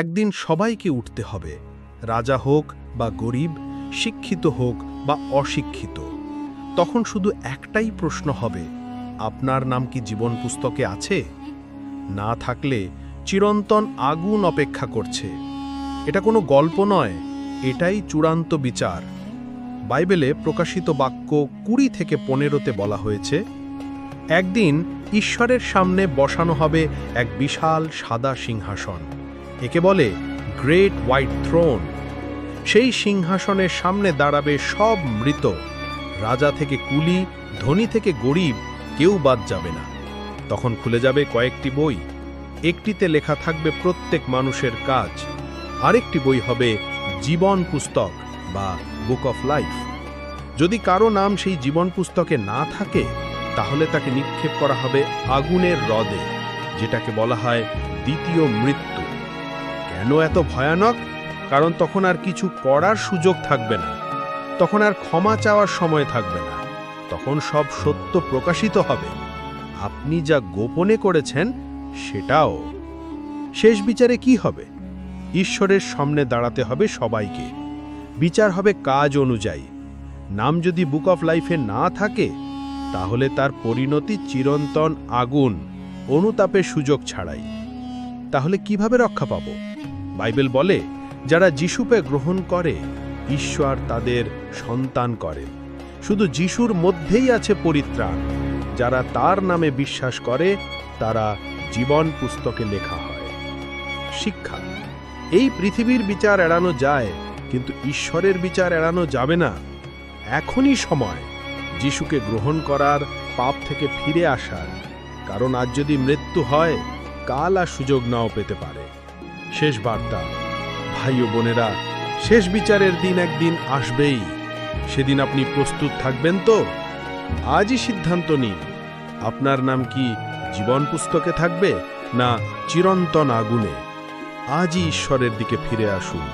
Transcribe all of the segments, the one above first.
একদিন সবাইকে উঠতে হবে, রাজা হোক বা গরিব, শিক্ষিত হোক বা অশিক্ষিত। তখন শুধু একটাই প্রশ্ন হবে, আপনার নাম কি জীবন পুস্তকে আছে? না থাকলে চিরন্তন আগুন অপেক্ষা করছে। এটা কোনো গল্প নয়, এটাই চূড়ান্ত বিচার। বাইবেলে প্রকাশিত বাক্য কুড়ি থেকে পনেরোতে বলা হয়েছে, একদিন ঈশ্বরের সামনে বসানো হবে এক বিশাল সাদা সিংহাসন। একে বলে গ্রেট হোয়াইট থ্রোন সেই সিংহাসনের সামনে দাঁড়াবে সব মৃত। রাজা থেকে কুলি, ধনী থেকে গরিব, কেউ বাদ যাবে না। তখন খুলে যাবে কয়েকটি বই। একটিতে লেখা থাকবে প্রত্যেক মানুষের কাজ। আরেকটি বই হবে জীবন পুস্তক বা বুক অফ লাইফ যদি কারও নাম সেই জীবন পুস্তকে না থাকে, তাহলে তাকে নিক্ষেপ করা হবে আগুনের হ্রদে, যেটাকে বলা হয় দ্বিতীয় মৃত্যু। কেন এত ভয়ানক? কারণ তখন আর কিছু করার সুযোগ থাকবে না। তখন আর ক্ষমা চাওয়ার সময় থাকবে না। তখন সব সত্য প্রকাশিত হবে। আপনি যা গোপনে করেছেন, সেটাও। শেষ বিচারে কি হবে? ঈশ্বরের সামনে দাঁড়াতে হবে সবাইকে। বিচার হবে কাজ অনুযায়ী। নাম যদি বুক অফ লাইফে না থাকে, তাহলে তার পরিণতি চিরন্তন আগুন, অনুতাপের সুযোগ ছাড়াই। তাহলে কীভাবে রক্ষা পাব? বাইবেল বলে, যারা যিশুপে গ্রহণ করে, ঈশ্বর তাদের সন্তান করেন। শুধু যিশুর মধ্যেই আছে পরিত্রাণ। যারা তার নামে বিশ্বাস করে, তারা জীবন পুস্তকে লেখা হয়। শিক্ষা, এই পৃথিবীর বিচার এড়ানো যায়, কিন্তু ঈশ্বরের বিচার এড়ানো যাবে না। এখনই সময়, যিশুকে গ্রহণ করার, পাপ থেকে ফিরে আসার। কারণ আজ যদি মৃত্যু হয়, কাল আর সুযোগ নাও পেতে পারে। শেষ বার্তা। ভাই ও বোনেরা, শেষ বিচারের দিন একদিন আসবেই। সেদিন আপনি প্রস্তুত থাকবেন তো? আজই সিদ্ধান্ত নিন, আপনার নাম কি জীবন পুস্তকে থাকবে না চিরন্তন আগুনে? আজই ঈশ্বরের দিকে ফিরে আসুন,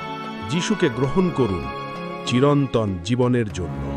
যিশুকে গ্রহণ করুন চিরন্তন জীবনের জন্য।